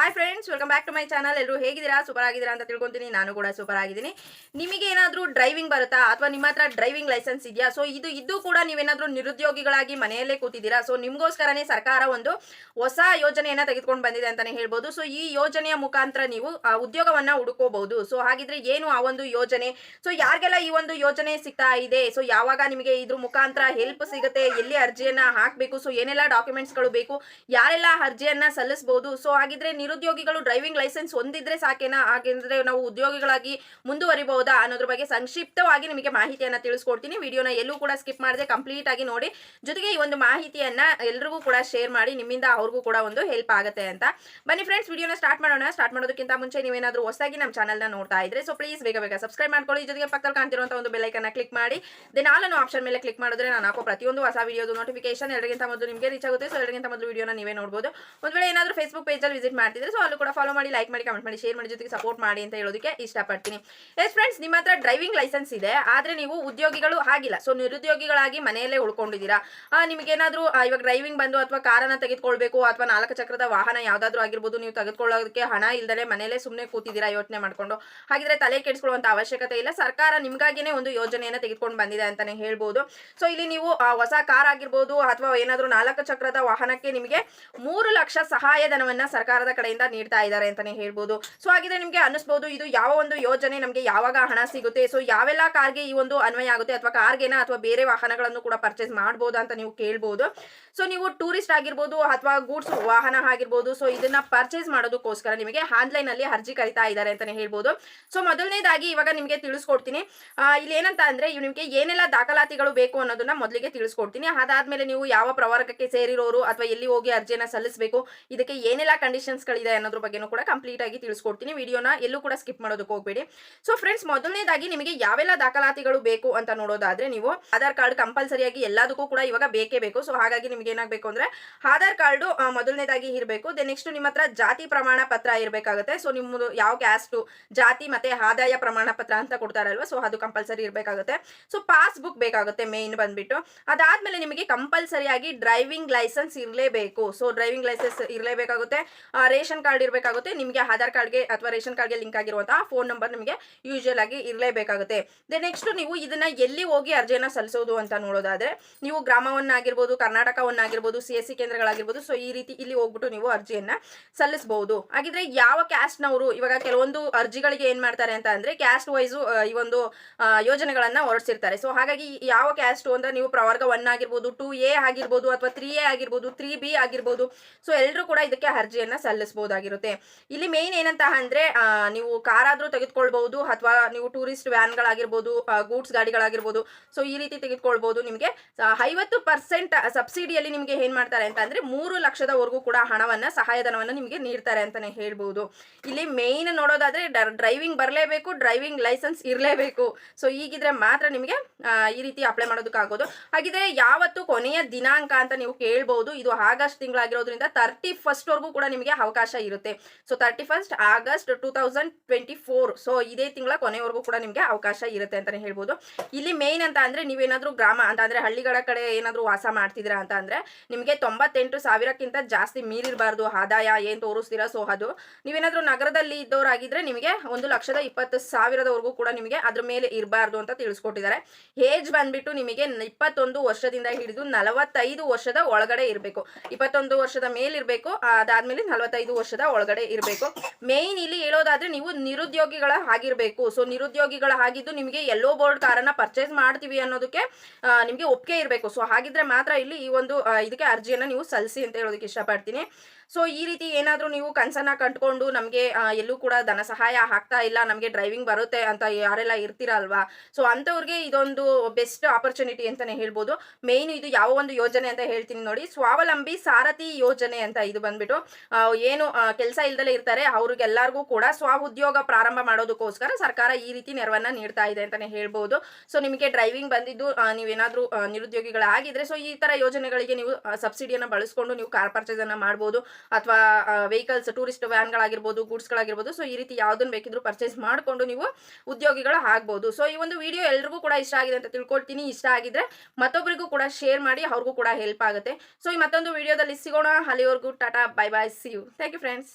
Hi friends welcome back to my channel ಎಲ್ಲರೂ ಹೇಗಿದ್ದೀರಾ? Super ಆಗಿದ್ದೀರಾ ಅಂತ ತಿಳ್ಕೊಂತೀನಿ. ನಾನು ಕೂಡ ಸೂಪರ್ ಆಗಿದ್ದೀನಿ. ನಿಮಗೆ ಏನಾದರೂ ಡ್ರೈವಿಂಗ್ ಬರುತ್ತಾ? ಅಥವಾ ನಿಮ್ಮ ಹತ್ರ ಡ್ರೈವಿಂಗ್ ಲೈಸೆನ್ಸ್ ಇದೆಯಾ? ಸೊ ಇದು ಇದ್ದು ಕೂಡ ನೀವೇನಾದರೂ ನಿರುದ್ಯೋಗಿಗಳಾಗಿ ಮನೆಯಲ್ಲೇ ಕೂತಿದ್ದೀರಾ? ಸೊ ನಿಮಗೋಸ್ಕರನೇ ಸರ್ಕಾರ ಒಂದು ಹೊಸ ಯೋಜನೆಯನ್ನು ತೆಗೆದುಕೊಂಡು ಬಂದಿದೆ ಅಂತಲೇ ಹೇಳ್ಬೋದು. ಸೊ ಈ ಯೋಜನೆಯ ಮುಖಾಂತರ ನೀವು ಉದ್ಯೋಗವನ್ನ ಹುಡುಕೋಬಹುದು ಸೊ ಹಾಗಿದ್ರೆ ಏನು ಆ ಒಂದು ಯೋಜನೆ? ಸೊ ಯಾರಿಗೆಲ್ಲ ಈ ಒಂದು ಯೋಜನೆ ಸಿಗ್ತಾ ಇದೆ? ಸೊ ಯಾವಾಗ ನಿಮಗೆ ಇದ್ರ ಮುಖಾಂತರ ಹೆಲ್ಪ್ ಸಿಗುತ್ತೆ? ಎಲ್ಲಿ ಅರ್ಜಿಯನ್ನ ಹಾಕಬೇಕು? ಸೊ ಏನೆಲ್ಲ ಡಾಕ್ಯುಮೆಂಟ್ಸ್ಗಳು ಬೇಕು? ಯಾರೆಲ್ಲ ಅರ್ಜಿಯನ್ನ ಸಲ್ಲಿಸಬಹುದು ಸೊ ಹಾಗಿದ್ರೆ ನಿರುದ್ಯೋಗಿಗಳು ಡ್ರೈವಿಂಗ್ ಲೈಸೆನ್ಸ್ ಹೊಂದಿದ್ರೆ ಸಾಕೇನಾ? ಹಾಗೆಂದ್ರೆ ನಾವು ಉದ್ಯೋಗಿಗಳಾಗಿ ಮುಂದುವರಿಬಹುದಾ ಅನ್ನೋದ್ರ ಬಗ್ಗೆ ಸಂಕ್ಷಿಪ್ತವಾಗಿ ನಿಮಗೆ ಮಾಹಿತಿಯನ್ನ ತಿಳಿಸ್ಕೊಡ್ತೀನಿ. ವಿಡಿಯೋನ ಎಲ್ಲೂ ಕೂಡ ಸ್ಕಿಪ್ ಮಾಡದೆ ಕಂಪ್ಲೀಟ್ ಆಗಿ ನೋಡಿ. ಜೊತೆಗೆ ಈ ಒಂದು ಮಾಹಿತಿಯನ್ನ ಎಲ್ರಿಗೂ ಕೂಡ ಶೇರ್ ಮಾಡಿ ನಿಮ್ಮಿಂದ ಅವ್ರಿಗೂ ಕೂಡ ಒಂದು ಹೆಲ್ಪ್ ಆಗುತ್ತೆ ಅಂತ. ಬನ್ನಿ ಫ್ರೆಂಡ್ಸ್ ವಿಡಿಯೋನ ಸ್ಟಾರ್ಟ್ ಮಾಡೋಣ. ಸ್ಟಾರ್ಟ್ ಮಾಡೋದಕ್ಕಿಂತ ಮುಂಚೆ ನೀವೇನಾದ್ರೂ ಹೊಸದಾಗಿ ನಮ್ಮ ಚಾನಲ್ನ ನೋಡ್ತಾ ಇದ್ರೆ ಸೊ ಪ್ಲೀಸ್ ಬೇಗ ಬೇಗ ಸಬ್ಸ್ಕ್ರೈಬ್ ಮಾಡ್ಕೊಳ್ಳಿ. ಜೊತೆಗೆ ಪಕ್ಕದಲ್ಲಿ ಕಾಣ್ತಿರುವಂತಹ ಒಂದು ಬೆಲ್ಲೈಕನ್ನ ಕ್ಲಿಕ್ ಮಾಡಿ. ದೆನ್ ಆಲ್ ಆಪ್ಷನ್ ಮೇಲೆ ಕ್ಲಿಕ್ ಮಾಡಿದ್ರೆ ನಾನು ಹಾಕೋ ಪ್ರತಿಯೊಂದು ಹೊಸ ವಿಡಿಯೋದು ನೋಟಿಫಿಕೇಶನ್ ಎರಡಗಿಂತ ಮೊದಲು ನಿಮಗೆ ರೀಚ್ ಆಗುತ್ತೆ. ಸೊ ಎರಡಗಿಂತ ಮೊದಲು ವಿಡಿಯೋನ ನೀವೇ ನೋಡ್ಬೋದು. ಒಂದು ವೇಳೆ ಏನಾದರೂ ಫೇಸ್ಬುಕ್ ಪೇಜಲ್ಲಿ ವಿಸಿಟ್ ಮಾಡ್ತಿದ್ರೆ ಸೊ ಅಲ್ಲೂ ಕೂಡ ಫಾಲೋ ಮಾಡಿ ಲೈಕ್ ಮಾಡಿ ಕಮೆಂಟ್ ಮಾಡಿ ಶೇರ್ ಮಾಡಿ, ಜೊತೆಗೆ ಸಪೋರ್ಟ್ ಮಾಡಿ ಅಂತ ಹೇಳೋದಕ್ಕೆ ಇಷ್ಟಪಡ್ತೀನಿ. ಎಸ್ ಫ್ರೆಂಡ್ಸ್ ನಿಮ್ಮ ಹತ್ರ ಡ್ರೈವಿಂಗ್ ಲೈಸೆನ್ಸ್ ಇದೆ. ಆದರೆ ನೀವು ಉದ್ಯೋಗಿಗಳು ಆಗಿಲ್ಲ. ಸೊ ನಿರುದ್ಯೋಗಿಗಳಾಗಿ ಮನೆಯಲ್ಲೇ ಉಳ್ಕೊಂಡಿದ್ದೀರಾ. ನಿಮಗೇನಾದ್ರೂ ಇವಾಗ ಡ್ರೈವಿಂಗ್ ಬಂದು ಅಥವಾ ಕಾರನ್ನ ತೆಗೆದುಕೊಳ್ಬೇಕು ಅಥವಾ ನಾಲ್ಕು ಚಕ್ರದ ವಾಹನ ಯಾವ್ದಾದ್ರು ಆಗಿರ್ಬೋದು ನೀವು ತೆಗೆದುಕೊಳ್ಳೋದಕ್ಕೆ ಹಣ ಇಲ್ಲದೆ ಮನೆಯಲ್ಲೇ ಸುಮ್ಮನೆ ಕೂತಿದ್ದೀರಾ ಯೋಚನೆ ಮಾಡ್ಕೊಂಡು. ಹಾಗಿದ್ರೆ ತಲೆ ಕೆಡಿಸ್ಕೊಳ್ಳುವಂಥ ಅವಶ್ಯಕತೆ ಇಲ್ಲ. ಸರ್ಕಾರ ನಿಮಗಾಗಿಯೇ ಒಂದು ಯೋಜನೆಯನ್ನ ತೆಗೆದುಕೊಂಡು ಬಂದಿದೆ ಅಂತಾನೆ ಹೇಳ್ಬೋದು. ಸೊ ಇಲ್ಲಿ ನೀವು ಹೊಸ ಕಾರ್ ಆಗಿರ್ಬೋದು ಅಥವಾ ಏನಾದರೂ ನಾಲ್ಕು ಚಕ್ರದ ವಾಹನಕ್ಕೆ ನಿಮಗೆ ಮೂರು ಲಕ್ಷ ಸಹಾಯಧನವನ್ನು ಸರ್ಕಾರದ ಕಡೆಯಿಂದ ನೀಡ್ತಾ ಇದ್ದಾರೆ ಅಂತಾನೆ ಹೇಳ್ಬೋದು. ಸೊ ಹಾಗಿದ್ರೆ ನಿಮಗೆ ಅನ್ನಿಸ್ಬೋದು, ಇದು ಯಾವ ಒಂದು ಯೋಜನೆ ನಮಗೆ ಯಾವಾಗ ಹಣ ಸಿಗುತ್ತೆ? ಸೊ ಯಾವೆಲ್ಲ ಕಾರ್ಗೆ ಈ ಒಂದು ಅನ್ವಯ ಆಗುತ್ತೆ? ಅಥವಾ ಕಾರ್ಗೆನ ಅಥವಾ ಬೇರೆ ವಾಹನಗಳನ್ನು ಕೂಡ ಪರ್ಚೇಸ್ ಮಾಡ್ಬೋದು ಅಂತ ನೀವು ಕೇಳ್ಬೋದು. ಸೊ ನೀವು ಟೂರಿಸ್ಟ್ ಆಗಿರ್ಬೋದು ಅಥವಾ ಗೂಡ್ಸ್ ವಾಹನ ಆಗಿರ್ಬೋದು ಸೊ ಇದನ್ನ ಪರ್ಚೇಸ್ ಮಾಡೋದಕ್ಕೋಸ್ಕರ ನಿಮಗೆ ಆನ್ಲೈನ್ ಅಲ್ಲಿ ಅರ್ಜಿ ಕರಿತಾ ಇದ್ದಾರೆ ಅಂತಾನೆ ಹೇಳ್ಬೋದು. ಸೊ ಮೊದಲನೇದಾಗಿ ಇವಾಗ ನಿಮಗೆ ತಿಳಿಸ್ಕೊಡ್ತೀನಿ. ಇಲ್ಲಿ ಏನಂತ ಅಂದ್ರೆ ಇವ್ ನಿಮಗೆ ಏನೆಲ್ಲ ದಾಖಲಾತಿಗಳು ಬೇಕು ಅನ್ನೋದನ್ನ ಮೊದಲಿಗೆ ತಿಳಿಸ್ಕೊಡ್ತೀನಿ. ಅದಾದ್ಮೇಲೆ ನೀವು ಯಾವ ಪ್ರವರ್ಗಕ್ಕೆ ಸೇರಿರೋರು ಅಥವಾ ಎಲ್ಲಿ ಹೋಗಿ ಅರ್ಜಿಯನ್ನ ಸಲ್ಲಿಸಬೇಕು, ಇದಕ್ಕೆ ಏನೆಲ್ಲ ಕಂಡೀಷನ್ಸ್ ಗಳಿದೆ ಅನ್ನೋದ್ರ ಬಗ್ಗೆನೂ ಕೂಡ ಕಂಪ್ಲೀಟ್ ಆಗಿ ತಿಳಿಸ್ಕೊಡ್ತೀನಿ. ವಿಡಿಯೋನ ಎಲ್ಲೂ ಕೂಡ ಸ್ಕಿಪ್ ಮಾಡೋದಕ್ಕೆ ಹೋಗ್ಬೇಡಿ. ಸೊ ಫ್ರೆಂಡ್ಸ್ ಮೊದಲನೇದಾಗಿ ನಿಮಗೆ ಯಾವೆಲ್ಲ ದಾಖಲಾತಿಗಳು ಬೇಕು ಅಂತ ನೋಡೋದಾದ್ರೆ ನೀವು ಆಧಾರ್ ಕಾರ್ಡ್ ಕಂಪಲ್ಸರಿಯಾಗಿ ಎಲ್ಲದಕ್ಕೂ ಕೂಡ ಇವಾಗ ಬೇಕೇ ಬೇಕು. ಸೊ ಹಾಗಾಗಿ ನಿಮ್ಗೆ ಏನಾಗಬೇಕು ಅಂದ್ರೆ ಆಧಾರ್ ಕಾರ್ಡು ಮೊದಲನೇದಾಗಿ ಇರಬೇಕು. ದೆನ್ ನೆಕ್ಸ್ಟ್ ನಿಮ್ಮ ಹತ್ರ ಜಾತಿ ಪ್ರಮಾಣ ಪತ್ರ ಇರಬೇಕಾಗುತ್ತೆ. ಸೊ ನಿಮ್ಮದು ಯಾವ ಕ್ಯಾಸ್ಟು ಜಾತಿ ಮತ್ತೆ ಆದಾಯ ಪ್ರಮಾಣ ಪತ್ರ ಅಂತ ಕೊಡ್ತಾರಲ್ವ ಸೊ ಅದು ಕಂಪಲ್ಸರಿ ಇರಬೇಕಾಗುತ್ತೆ. ಸೊ ಪಾಸ್ಬುಕ್ ಬೇಕಾಗುತ್ತೆ ಮೇನ್ ಬಂದ್ಬಿಟ್ಟು. ಅದಾದ್ಮೇಲೆ ನಿಮಗೆ ಕಂಪಲ್ಸರಿಯಾಗಿ ಡ್ರೈವಿಂಗ್ ಲೈಸೆನ್ಸ್ ಇರಲೇಬೇಕು. ಸೊ ಡ್ರೈವಿಂಗ್ ಲೈಸೆನ್ಸ್ ಇರಲೇಬೇಕಾಗುತ್ತೆ. ರೇಷನ್ ಕಾರ್ಡ್ ಇರಬೇಕಾಗುತ್ತೆ, ನಿಮಗೆ ಆಧಾರ್ ಕಾರ್ಡ್ಗೆ ಅಥವಾ ರೇಷನ್ ಕಾರ್ಡ್ಗೆ ಲಿಂಕ್ ಆಗಿರುವಂತಹ ಫೋನ್ ನಂಬರ್ ನಿಮಗೆ ಯೂಶುವಲ್ ಆಗಿ ಇರಲೇಬೇಕಾಗುತ್ತೆ. ದೆನ್ ನೆಕ್ಸ್ಟ್ ನೀವು ಇದನ್ನ ಎಲ್ಲಿ ಹೋಗಿ ಅರ್ಜಿಯನ್ನ ಸಲ್ಲಿಸೋದು ಅಂತ ನೋಡೋದಾದ್ರೆ, ನೀವು ಗ್ರಾಮವನ್ನಾಗಿರ್ಬೋದು, ಕರ್ನಾಟಕವನ್ನಾಗಿರ್ಬೋದು ಸಿ ಎಸ್ ಸಿ ಕೇಂದ್ರಗಳಾಗಿರ್ಬೋದು ಸೊ ಈ ರೀತಿ ಇಲ್ಲಿ ಹೋಗ್ಬಿಟ್ಟು ನೀವು ಅರ್ಜಿಯನ್ನ ಸಲ್ಲಿಸಬಹುದು. ಹಾಗಿದ್ರೆ ಯಾವ ಕ್ಯಾಸ್ಟ್ನವರು ಇವಾಗ ಕೆಲವೊಂದು ಅರ್ಜಿಗಳಿಗೆ ಏನ್ ಮಾಡ್ತಾರೆ ಅಂತ ಅಂದ್ರೆ ಕ್ಯಾಸ್ಟ್ ವೈಸು ಈ ಒಂದು ಯೋಜನೆಗಳನ್ನ ಹೊರಡಿಸಿರ್ತಾರೆ. ಸೊ ಹಾಗಾಗಿ ಯಾವ ಕ್ಯಾಸ್ಟ್ ಅಂತ ನೀವು ಪ್ರವರ್ಗ ಒನ್ ಆಗಿರ್ಬೋದು ಟೂ ಎ ಆಗಿರ್ಬೋದು, ಅಥವಾ ತ್ರೀ ಎ ಆಗಿರ್ಬೋದು ತ್ರೀ ಬಿ ಆಗಿರ್ಬೋದು ಸೊ ಎಲ್ಲರೂ ಕೂಡ ಇದಕ್ಕೆ ಅರ್ಜಿಯನ್ನ ಸಲ್ಲಿಸಬಹುದಾಗಿರುತ್ತೆ ಇಲ್ಲಿ ಮೇನ್ ಏನಂತ ಅಂದ್ರೆ ನೀವು ಕಾರ್ ಆದ್ರೂ ತೆಗೆದುಕೊಳ್ಬಹುದು ಅಥವಾ ನೀವು ಟೂರಿಸ್ಟ್ ವ್ಯಾನ್ಗಳಾಗಿರ್ಬೋದು ಗೂಡ್ಸ್ ಗಾಡಿಗಳಾಗಿರ್ಬೋದು ಸೊ ಈ ರೀತಿ ತೆಗೆದುಕೊಳ್ಬಹುದು ನಿಮಗೆ. ಐವತ್ತು ಪರ್ಸೆಂಟ್ ಸಬ್ಸಿಡಿಯಲ್ಲಿ ನಿಮಗೆ ಏನ್ ಮಾಡ್ತಾರೆ ಅಂತ ಅಂದ್ರೆ, ಮೂರು ಲಕ್ಷದವರೆಗೂ ಕೂಡ ಹಣವನ್ನ, ಸಹಾಯಧನವನ್ನ ನಿಮಗೆ ನೀಡ್ತಾರೆ ಅಂತಾನೆ ಹೇಳ್ಬಹುದು ಇಲ್ಲಿ ಮೇನ್ ನೋಡೋದಾದ್ರೆ ಡ್ರೈವಿಂಗ್ ಬರಲೇಬೇಕು ಡ್ರೈವಿಂಗ್ ಲೈಸೆನ್ಸ್ ಇರಲೇಬೇಕು. ಸೊ ಈಗಿದ್ರೆ ಮಾತ್ರ ನಿಮಗೆ ಈ ರೀತಿ ಅಪ್ಲೈ ಮಾಡೋದಕ್ಕಾಗೋದು. ಹಾಗಿದ್ರೆ ಯಾವತ್ತು ಕೊನೆಯ ದಿನಾಂಕ ಅಂತ ನೀವು ಕೇಳ್ಬಹುದು ಇದು ಆಗಸ್ಟ್ ತಿಂಗಳಾಗಿರೋದ್ರಿಂದ ತರ್ಟಿ ಫಸ್ಟ್ ವರೆಗೂ ಕೂಡ ನಿಮಗೆ ಅವಕಾಶ ಇರುತ್ತೆ. So thirty first August two thousand twenty four so ಇದೇ ತಿಂಗಳ ಕೊನೆವರೆಗೂ ಕೂಡ ನಿಮಗೆ ಅವಕಾಶ ಇರುತ್ತೆ ಅಂತಾನೆ ಹೇಳ್ಬೋದು. ಇಲ್ಲಿ ಮೇನ್ ಅಂತ ಅಂದ್ರೆ ನೀವೇನಾದ್ರೂ ಗ್ರಾಮ ಅಂತ ಅಂದ್ರೆ ಹಳ್ಳಿಗಳ ಕಡೆ ಏನಾದ್ರೂ ವಾಸ ಮಾಡ್ತಿದ್ದೀರಾ ಅಂತ ಅಂದ್ರೆ ನಿಮಗೆ ತೊಂಬತ್ತೆಂಟು ಸಾವಿರಕ್ಕಿಂತ ಜಾಸ್ತಿ ಮೀರಿರಬಾರ್ದು. ಆದಾಯ ಏನ್ ತೋರಿಸ್ತೀರಾ? ಸೊ ಅದು. ನೀವೇನಾದ್ರೂ ನಗರದಲ್ಲಿ ಇದ್ದವರಾಗಿದ್ರೆ ನಿಮಗೆ ಒಂದು ಲಕ್ಷದ ಇಪ್ಪತ್ತು ಸಾವಿರದವರೆಗೂ ಕೂಡ ನಿಮಗೆ ಅದ್ರ ಮೇಲೆ ಇರಬಾರ್ದು ಅಂತ ತಿಳಿಸ್ಕೊಟ್ಟಿದ್ದಾರೆ. ಏಜ್ ಬಂದ್ಬಿಟ್ಟು ನಿಮಗೆ ಇಪ್ಪತ್ತೊಂದು ವರ್ಷದಿಂದ ಹಿಡಿದು ನಲವತ್ತೈದು ವರ್ಷದ ಒಳಗಡೆ ಇರಬೇಕು. ಇಪ್ಪತ್ತೊಂದು ವರ್ಷದ ಮೇಲಿರಬೇಕು. ಅದಾದ್ಮೇಲೆ ನಲವತ್ತೈದು ವರ್ಷದ ಒಳಗಡೆ ಇರಬೇಕು. ಮೇನ್ ಇಲ್ಲಿ ಹೇಳೋದಾದ್ರೆ ನೀವು ನಿರುದ್ಯೋಗಿಗಳ ಆಗಿರ್ಬೇಕು. ಸೊ ನಿರುದ್ಯೋಗಿಗಳ ಆಗಿದ್ದು ನಿಮಗೆ ಎಲ್ಲೋ ಬೋರ್ಡ್ ಕಾರನ್ನ ಪರ್ಚೇಸ್ ಮಾಡ್ತೀವಿ ಅನ್ನೋದಕ್ಕೆ ನಿಮಗೆ ಒಪ್ಪಿಗೆ ಇರಬೇಕು. ಸೊ ಹಾಗಿದ್ರೆ ಮಾತ್ರ ಇಲ್ಲಿ ಈ ಒಂದು ಇದಕ್ಕೆ ಅರ್ಜಿಯನ್ನ ನೀವು ಸಲ್ಲಿಸಿ ಅಂತ ಹೇಳೋದಕ್ಕೆ ಇಷ್ಟಪಡ್ತೀನಿ. ಸೊ ಈ ರೀತಿ ಏನಾದರೂ ನೀವು ಕನಸನ್ನ ಕಂಟ್ಕೊಂಡು ನಮಗೆ ಎಲ್ಲೂ ಕೂಡ ಧನ ಸಹಾಯ ಆಗ್ತಾ ಇಲ್ಲ, ನಮಗೆ ಡ್ರೈವಿಂಗ್ ಬರುತ್ತೆ ಅಂತ ಯಾರೆಲ್ಲ ಇರ್ತೀರಲ್ವಾ ಸೊ ಅಂಥವ್ರಿಗೆ ಇದೊಂದು ಬೆಸ್ಟ್ ಆಪರ್ಚುನಿಟಿ ಅಂತಲೇ ಹೇಳ್ಬೋದು. ಮೇಯ್ನ್ ಇದು ಯಾವ ಒಂದು ಯೋಜನೆ ಅಂತ ಹೇಳ್ತೀನಿ ನೋಡಿ. ಸ್ವಾವಲಂಬಿ ಸಾರಥಿ ಯೋಜನೆ ಅಂತ ಇದು ಬಂದ್ಬಿಟ್ಟು ಏನು ಕೆಲಸ ಇಲ್ದಲೇ ಇರ್ತಾರೆ. ಅವ್ರಿಗೆಲ್ಲರಿಗೂ ಕೂಡ ಸ್ವ ಉದ್ಯೋಗ ಪ್ರಾರಂಭ ಮಾಡೋದಕ್ಕೋಸ್ಕರ ಸರ್ಕಾರ ಈ ರೀತಿ ನೆರವನ್ನ ನೀಡ್ತಾ ಇದೆ ಅಂತಲೇ ಹೇಳ್ಬೋದು. ಸೊ ನಿಮಗೆ ಡ್ರೈವಿಂಗ್ ಬಂದಿದ್ದು ನೀವೇನಾದರೂ ನಿರುದ್ಯೋಗಿಗಳಾಗಿದ್ರೆ ಸೊ ಈ ಥರ ಯೋಜನೆಗಳಿಗೆ ನೀವು ಸಬ್ಸಿಡಿಯನ್ನು ಬಳಸ್ಕೊಂಡು ನೀವು ಕಾರ್ ಪರ್ಚೇಸನ್ನು ಮಾಡ್ಬೋದು. ಅಥವಾ ವೆಹಿಕಲ್ಸ್ ಟೂರಿಸ್ಟ್ ವ್ಯಾನ್ಗಳಾಗಿರ್ಬೋದು ಗೂಡ್ಸ್ಗಳಾಗಿರ್ಬೋದು ಸೊ ಈ ರೀತಿ ಯಾವ್ದನ್ನ ಬೇಕಿದ್ರು ಪರ್ಚೇಸ್ ಮಾಡಿಕೊಂಡು ನೀವು ಉದ್ಯೋಗಿಗಳು ಆಗ್ಬೋದು. ಸೊ ಈ ಒಂದು ವಿಡಿಯೋ ಎಲ್ರಿಗೂ ಕೂಡ ಇಷ್ಟ ಆಗಿದೆ ಅಂತ ತಿಳ್ಕೊಳ್ತೀನಿ. ಇಷ್ಟ ಆಗಿದ್ರೆ ಮತ್ತೊಬ್ಬರಿಗೂ ಕೂಡ ಶೇರ್ ಮಾಡಿ, ಅವ್ರಿಗೂ ಕೂಡ ಹೆಲ್ಪ್ ಆಗುತ್ತೆ. ಸೊ ಈ ಮತ್ತೊಂದು ವಿಡಿಯೋದಲ್ಲಿ ಸಿಗೋಣ. ಅಲ್ಲಿವರೆಗೂ tata bye bye see you thank you friends